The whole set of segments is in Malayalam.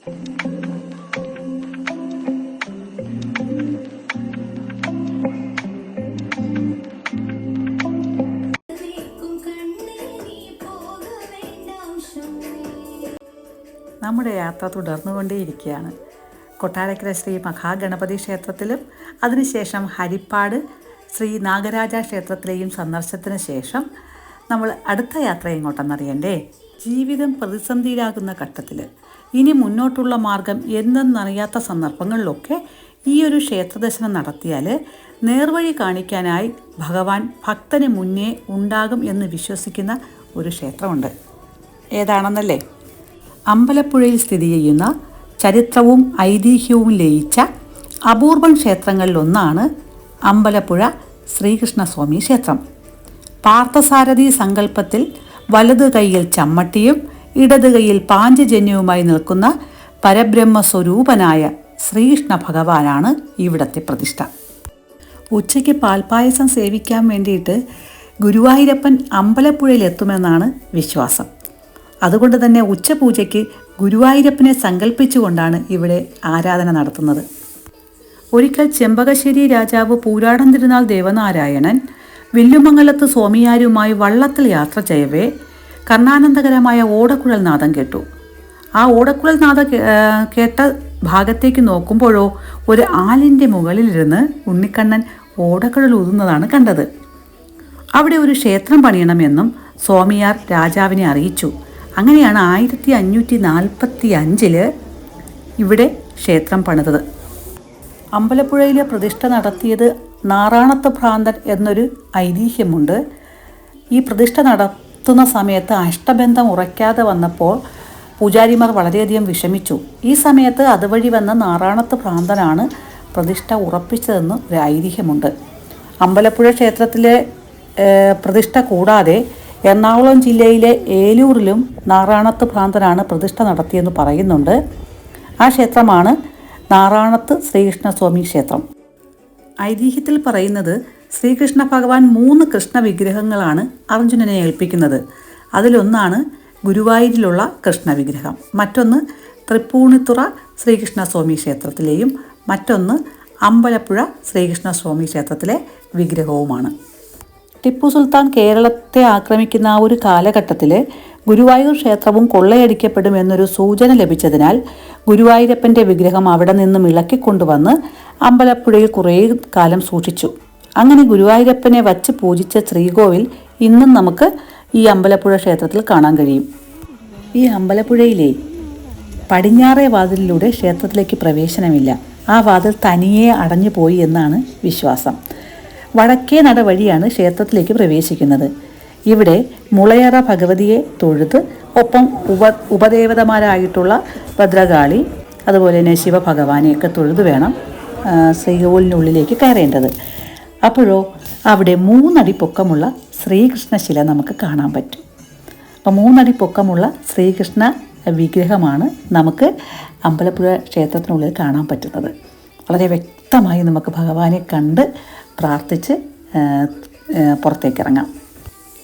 നമ്മുടെ യാത്ര തുടർന്നുകൊണ്ടേയിരിക്കുകയാണ്. കൊട്ടാരക്കര ശ്രീ മഹാഗണപതി ക്ഷേത്രത്തിലും അതിനുശേഷം ഹരിപ്പാട് ശ്രീ നാഗരാജ ക്ഷേത്രത്തിലെയും സന്ദർശനത്തിന് ശേഷം നമ്മൾ അടുത്ത യാത്ര എങ്ങോട്ടെന്നറിയണ്ടേ? ജീവിതം പ്രതിസന്ധിയിലാകുന്ന ഘട്ടത്തിൽ ഇനി മുന്നോട്ടുള്ള മാർഗം എന്തെന്നറിയാത്ത സന്ദർഭങ്ങളിലൊക്കെ ഈ ഒരു ക്ഷേത്രദർശനം നടത്തിയാൽ നേർവഴി കാണിക്കാനായി ഭഗവാൻ ഭക്തന് മുന്നേ ഉണ്ടാകും എന്ന് വിശ്വസിക്കുന്ന ഒരു ക്ഷേത്രമുണ്ട്. ഏതാണെന്നല്ലേ? അമ്പലപ്പുഴയിൽ സ്ഥിതി ചെയ്യുന്ന ചരിത്രവും ഐതിഹ്യവും ലയിച്ച അപൂർവം ക്ഷേത്രങ്ങളിലൊന്നാണ് അമ്പലപ്പുഴ ശ്രീകൃഷ്ണസ്വാമി ക്ഷേത്രം. പാർത്ഥസാരഥി സങ്കല്പത്തിൽ വലതു കൈയിൽ ചമ്മട്ടിയും ഇടതു കൈയിൽ പാഞ്ചജന്യവുമായി നിൽക്കുന്ന പരബ്രഹ്മ സ്വരൂപനായ ശ്രീകൃഷ്ണ ഭഗവാനാണ് ഇവിടത്തെ പ്രതിഷ്ഠ. ഉച്ചയ്ക്ക് പാൽപ്പായസം സേവിക്കാൻ വേണ്ടിയിട്ട് ഗുരുവായൂരപ്പൻ അമ്പലപ്പുഴയിൽ എത്തുമെന്നാണ് വിശ്വാസം. അതുകൊണ്ട് തന്നെ ഉച്ചപൂജയ്ക്ക് ഗുരുവായൂരപ്പനെ സങ്കല്പിച്ചുകൊണ്ടാണ് ഇവിടെ ആരാധന നടത്തുന്നത്. ഒരിക്കൽ ചെമ്പകശ്ശേരി രാജാവ് പൂരാടം തിരുനാൾ ദേവനാരായണൻ വില്ലുമംഗലത്ത് സ്വാമിയാരുമായി വള്ളത്തിൽ യാത്ര ചെയ്യവേ കർണാനന്ദകരമായ ഓടക്കുഴൽ നാദം കേട്ടു. ആ ഓടക്കുഴൽ നാദം കേട്ട ഭാഗത്തേക്ക് നോക്കുമ്പോഴോ ഒരു ആലിന്റെ മുകളിലിരുന്ന് ഉണ്ണിക്കണ്ണൻ ഓടക്കുഴൽ ഊതുന്നതാണ് കണ്ടത്. അവിടെ ഒരു ക്ഷേത്രം പണിയണമെന്നും സ്വാമിയാർ രാജാവിനെ അറിയിച്ചു. അങ്ങനെയാണ് ആയിരത്തി അഞ്ഞൂറ്റി നാൽപ്പത്തി അഞ്ചിൽ ഇവിടെ ക്ഷേത്രം പണിതത്. അമ്പലപ്പുഴയിലെ പ്രതിഷ്ഠ നടത്തിയത് നാറാണത്ത് ഭ്രാന്തൻ എന്നൊരു ഐതിഹ്യമുണ്ട്. ഈ പ്രതിഷ്ഠ നടത്തുന്ന സമയത്ത് അഷ്ടബന്ധം ഉറയ്ക്കാതെ വന്നപ്പോൾ പൂജാരിമാർ വളരെയധികം വിഷമിച്ചു. ഈ സമയത്ത് അതുവഴി വന്ന നാറാണത്ത് ഭ്രാന്തനാണ് പ്രതിഷ്ഠ ഉറപ്പിച്ചതെന്ന് ഒരു ഐതിഹ്യമുണ്ട്. അമ്പലപ്പുഴ ക്ഷേത്രത്തിലെ പ്രതിഷ്ഠ കൂടാതെ എറണാകുളം ജില്ലയിലെ ഏലൂരിലും നാറാണത്ത് ഭ്രാന്തനാണ് പ്രതിഷ്ഠ നടത്തിയെന്ന് പറയുന്നുണ്ട്. ആ ക്ഷേത്രമാണ് നാറാണത്ത് ശ്രീകൃഷ്ണസ്വാമി ക്ഷേത്രം. ഐതിഹ്യത്തിൽ പറയുന്നത് ശ്രീകൃഷ്ണ ഭഗവാൻ മൂന്ന് കൃഷ്ണ വിഗ്രഹങ്ങളാണ് അർജുനനെ ഏൽപ്പിക്കുന്നത്. അതിലൊന്നാണ് ഗുരുവായൂരിലുള്ള കൃഷ്ണ വിഗ്രഹം മറ്റൊന്ന് തൃപ്പൂണിത്തുറ ശ്രീകൃഷ്ണസ്വാമി ക്ഷേത്രത്തിലെയും മറ്റൊന്ന് അമ്പലപ്പുഴ ശ്രീകൃഷ്ണസ്വാമി ക്ഷേത്രത്തിലെ വിഗ്രഹവുമാണ്. ടിപ്പു സുൽത്താൻ കേരളത്തെ ആക്രമിക്കുന്ന ആ ഒരു കാലഘട്ടത്തിൽ ഗുരുവായൂർ ക്ഷേത്രവും കൊള്ളയടിക്കപ്പെടുമെന്നൊരു സൂചന ലഭിച്ചതിനാൽ ഗുരുവായൂരപ്പന്റെ വിഗ്രഹം അവിടെ നിന്നും ഇളക്കിക്കൊണ്ടുവന്ന് അമ്പലപ്പുഴയിൽ കുറേ കാലം സൂക്ഷിച്ചു. അങ്ങനെ ഗുരുവായൂരപ്പനെ വച്ച് പൂജിച്ച ശ്രീകോവിൽ ഇന്നും നമുക്ക് ഈ അമ്പലപ്പുഴ ക്ഷേത്രത്തിൽ കാണാൻ കഴിയും. ഈ അമ്പലപ്പുഴയിലെ പടിഞ്ഞാറേ വാതിലിലൂടെ ക്ഷേത്രത്തിലേക്ക് പ്രവേശനമില്ല. ആ വാതിൽ തനിയെ അടഞ്ഞു പോയി എന്നാണ് വിശ്വാസം. വടക്കേ നട വഴിയാണ് ക്ഷേത്രത്തിലേക്ക് പ്രവേശിക്കുന്നത്. ഇവിടെ മുളയറ ഭഗവതിയെ തൊഴുത് ഒപ്പം ഉപ ഉപദേവതമാരായിട്ടുള്ള ഭദ്രകാളി അതുപോലെ തന്നെ ശിവഭഗവാനെയൊക്കെ തൊഴുത് വേണം. ശ്രീകോവിലിനുള്ളിലേക്ക് കയറേണ്ടത്. അപ്പോഴോ അവിടെ മൂന്നടി പൊക്കമുള്ള ശ്രീകൃഷ്ണശില നമുക്ക് കാണാൻ പറ്റും. അപ്പോൾ മൂന്നടി പൊക്കമുള്ള ശ്രീകൃഷ്ണ വിഗ്രഹമാണ് നമുക്ക് അമ്പലപ്പുഴ ക്ഷേത്രത്തിനുള്ളിൽ കാണാൻ പറ്റുന്നത്. വളരെ വ്യക്തമായി നമുക്ക് ഭഗവാനെ കണ്ട് പ്രാർത്ഥിച്ച് പുറത്തേക്ക് ഇറങ്ങാം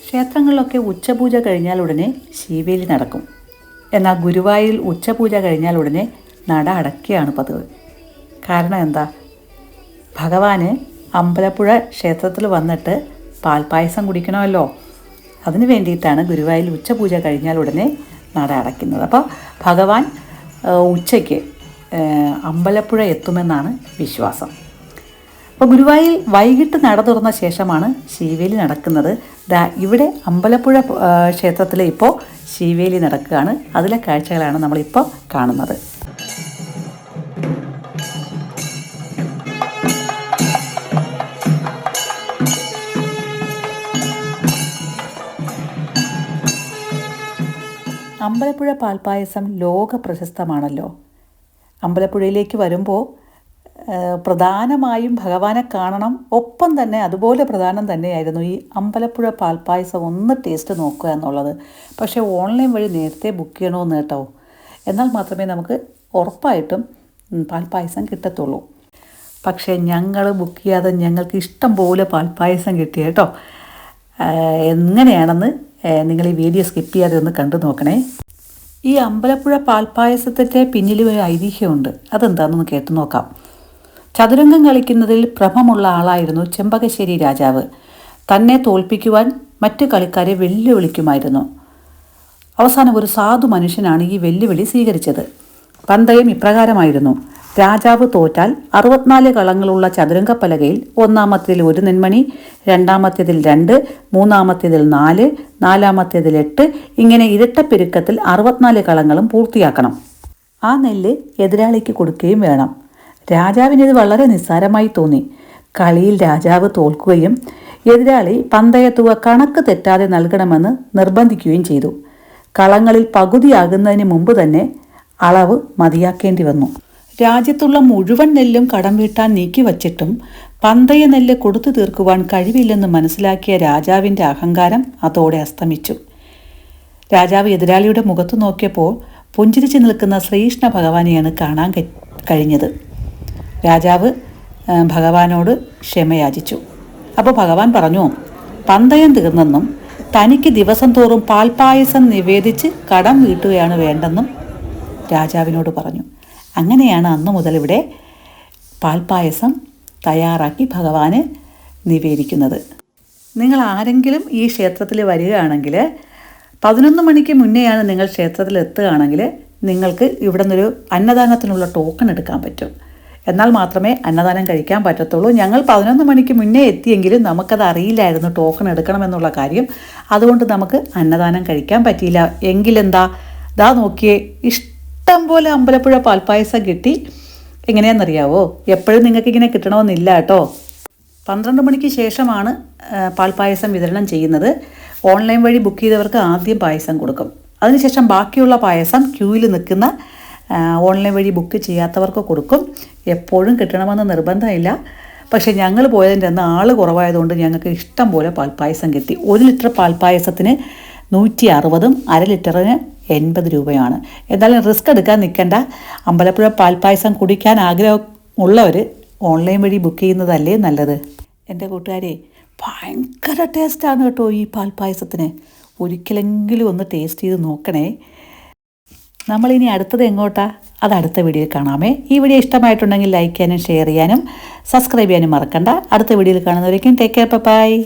ക്ഷേത്രങ്ങളിലൊക്കെ ഉച്ചപൂജ കഴിഞ്ഞാൽ ഉടനെ ശീവേലി നടക്കും. എന്നാൽ ഗുരുവായൂരിൽ ഉച്ചപൂജ കഴിഞ്ഞാൽ ഉടനെ നട അടക്കുകയാണ് പതിവ്. കാരണം എന്താ? ഭഗവാന് അമ്പലപ്പുഴ ക്ഷേത്രത്തിൽ വന്നിട്ട് പാൽപ്പായസം കുടിക്കണമല്ലോ. അതിന് വേണ്ടിയിട്ടാണ് ഗുരുവായൂരിൽ ഉച്ചപൂജ കഴിഞ്ഞാൽ ഉടനെ നട അടയ്ക്കുന്നത്. അപ്പോൾ ഭഗവാൻ ഉച്ചയ്ക്ക് അമ്പലപ്പുഴ എത്തുമെന്നാണ് വിശ്വാസം. അപ്പോൾ ഗുരുവായൂർ വൈകിട്ട് നട തുറന്ന ശേഷമാണ് ശിവേലി നടക്കുന്നത്. ഇവിടെ അമ്പലപ്പുഴ ക്ഷേത്രത്തിലെ ഇപ്പോൾ ശിവേലി നടക്കുകയാണ്. അതിലെ കാഴ്ചകളാണ് നമ്മളിപ്പോൾ കാണുന്നത്. അമ്പലപ്പുഴ പാൽപ്പായസം ലോക പ്രശസ്തമാണല്ലോ അമ്പലപ്പുഴയിലേക്ക് വരുമ്പോൾ പ്രധാനമായും ഭഗവാനെ കാണണം. ഒപ്പം തന്നെ അതുപോലെ പ്രധാനം തന്നെയായിരുന്നു ഈ അമ്പലപ്പുഴ പാൽപ്പായസം ഒന്ന് ടേസ്റ്റ് നോക്കുക എന്നുള്ളത്. പക്ഷേ ഓൺലൈൻ വഴി നേരത്തെ ബുക്ക് ചെയ്യണമെന്ന് കേട്ടോ. എന്നാൽ മാത്രമേ നമുക്ക് ഉറപ്പായിട്ടും പാൽപ്പായസം കിട്ടത്തുള്ളൂ. പക്ഷേ ഞങ്ങൾ ബുക്ക് ചെയ്യാതെ ഞങ്ങൾക്ക് ഇഷ്ടം പോലെ പാൽപ്പായസം കിട്ടി കേട്ടോ. എങ്ങനെയാണെന്ന് നിങ്ങൾ ഈ വീഡിയോ സ്കിപ്പ് ചെയ്യാതെ ഒന്ന് കണ്ടു നോക്കണേ. ഈ അമ്പലപ്പുഴ പാൽപ്പായസത്തിന്റെ പിന്നിൽ ഒരു ഐതിഹ്യമുണ്ട്. അതെന്താണെന്ന് കേട്ടു നോക്കാം. ചതുരംഗം കളിക്കുന്നതിൽ പ്രഭമുള്ള ആളായിരുന്നു ചെമ്പകശ്ശേരി രാജാവ്. തന്നെ തോൽപ്പിക്കുവാൻ മറ്റു കളിക്കാരെ വെല്ലുവിളിക്കുമായിരുന്നു. അവസാനം ഒരു സാധു മനുഷ്യനാണ് ഈ വെല്ലുവിളി സ്വീകരിച്ചത്. പന്തയം ഇപ്രകാരമായിരുന്നു. രാജാവ് തോറ്റാൽ അറുപത്തിനാല് കളങ്ങളുള്ള ചതുരംഗപ്പലകയിൽ ഒന്നാമത്തേതിൽ ഒരു നെന്മണി രണ്ടാമത്തേതിൽ രണ്ട് മൂന്നാമത്തേതിൽ നാല് നാലാമത്തേതിൽ എട്ട് ഇങ്ങനെ ഇരട്ടപ്പെരുക്കത്തിൽ അറുപത്തിനാല് കളങ്ങളും പൂർത്തിയാക്കണം. ആ നെല്ല് എതിരാളിക്ക് കൊടുക്കുകയും വേണം. രാജാവിന് ഇത് വളരെ നിസ്സാരമായി തോന്നി. കളിയിൽ രാജാവ് തോൽക്കുകയും എതിരാളി പന്തയത്തുക കണക്ക് തെറ്റാതെ നൽകണമെന്ന് നിർബന്ധിക്കുകയും ചെയ്തു. കളങ്ങളിൽ പകുതിയാകുന്നതിന് മുമ്പ് തന്നെ അളവ് മതിയാക്കേണ്ടി വന്നു. രാജ്യത്തുള്ള മുഴുവൻ നെല്ലും കടം വീട്ടാൻ നീക്കിവച്ചിട്ടും പന്തയ നെല്ല് കൊടുത്തു തീർക്കുവാൻ കഴിവില്ലെന്ന് മനസ്സിലാക്കിയ രാജാവിന്റെ അഹങ്കാരം അതോടെ അസ്തമിച്ചു. രാജാവ് എതിരാളിയുടെ മുഖത്ത് നോക്കിയപ്പോൾ പുഞ്ചിരിച്ചു നിൽക്കുന്ന ശ്രീകൃഷ്ണ ഭഗവാനെയാണ് കാണാൻ കഴിഞ്ഞത്. രാജാവ് ഭഗവാനോട് ക്ഷമയാചിച്ചു. അപ്പോൾ ഭഗവാൻ പറഞ്ഞു പന്തയം തീർന്നെന്നും തനിക്ക് ദിവസം തോറും പാൽപ്പായസം നിവേദിച്ച് കടം വീട്ടുകയാണ് വേണ്ടെന്നും രാജാവിനോട് പറഞ്ഞു. അങ്ങനെയാണ് അന്ന് മുതൽ ഇവിടെ പാൽപ്പായസം തയ്യാറാക്കി ഭഗവാന് നിവേദിക്കുന്നത്. നിങ്ങൾ ആരെങ്കിലും ഈ ക്ഷേത്രത്തിൽ വരികയാണെങ്കിൽ പതിനൊന്ന് മണിക്ക് മുന്നെയാണ് നിങ്ങൾ ക്ഷേത്രത്തിൽ എത്തുകയാണെങ്കിൽ നിങ്ങൾക്ക് ഇവിടെ നിന്നൊരു അന്നദാനത്തിനുള്ള ടോക്കൺ എടുക്കാൻ പറ്റും. എന്നാൽ മാത്രമേ അന്നദാനം കഴിക്കാൻ പറ്റത്തുള്ളൂ. ഞങ്ങൾ പതിനൊന്ന് മണിക്ക് മുന്നേ എത്തിയെങ്കിലും നമുക്കത് അറിയില്ലായിരുന്നു ടോക്കൺ എടുക്കണമെന്നുള്ള കാര്യം. അതുകൊണ്ട് നമുക്ക് അന്നദാനം കഴിക്കാൻ പറ്റിയില്ല. എങ്കിലെന്താ? ദാ നോക്കിയേ ഇഷ്ടം പോലെ അമ്പലപ്പുഴ പാൽപ്പായസം കിട്ടി. എങ്ങനെയാണെന്നറിയാവോ? എപ്പോഴും നിങ്ങൾക്ക് ഇങ്ങനെ കിട്ടണമെന്നില്ല കേട്ടോ. പന്ത്രണ്ട് മണിക്ക് ശേഷമാണ് പാൽപ്പായസം വിതരണം ചെയ്യുന്നത്. ഓൺലൈൻ വഴി ബുക്ക് ചെയ്തവർക്ക് ആദ്യം പായസം കൊടുക്കും. അതിനുശേഷം ബാക്കിയുള്ള പായസം ക്യൂവിൽ നിൽക്കുന്ന ഓൺലൈൻ വഴി ബുക്ക് ചെയ്യാത്തവർക്ക് കൊടുക്കും. എപ്പോഴും കിട്ടണമെന്ന് നിർബന്ധമില്ല. പക്ഷേ ഞങ്ങൾ പോയതിന്റെ അന്ന് ആൾ കുറവായതുകൊണ്ട് ഞങ്ങൾക്ക് ഇഷ്ടം പോലെ പാൽപ്പായസം കിട്ടി. ഒരു ലിറ്റർ പാൽപ്പായസത്തിന് നൂറ്റി അറുപതും അര ലിറ്ററിന് എൺപത് രൂപയാണ്. എന്തായാലും റിസ്ക് എടുക്കാൻ നിൽക്കേണ്ട. അമ്പലപ്പുഴ പാൽപ്പായസം കുടിക്കാൻ ആഗ്രഹം ഉള്ളവർ ഓൺലൈൻ വഴി ബുക്ക് ചെയ്യുന്നതല്ലേ നല്ലത്? എന്റെ കൂട്ടുകാരെ ഭയങ്കര ടേസ്റ്റാണ് കേട്ടോ ഈ പാൽപ്പായസത്തിന്. ഒരിക്കലെങ്കിലും ഒന്ന് ടേസ്റ്റ് ചെയ്ത് നോക്കണേ. നമ്മളിനി അടുത്തത് എങ്ങോട്ടാ? അത് അടുത്ത വീഡിയോയിൽ കാണാമേ. ഈ വീഡിയോ ഇഷ്ടമായിട്ടുണ്ടെങ്കിൽ ലൈക്ക് ചെയ്യാനും ഷെയർ ചെയ്യാനും സബ്സ്ക്രൈബ് ചെയ്യാനും മറക്കണ്ട. അടുത്ത വീഡിയോയിൽ കാണുന്നവരേക്കും ടേക്ക് കെയർ. ബൈ.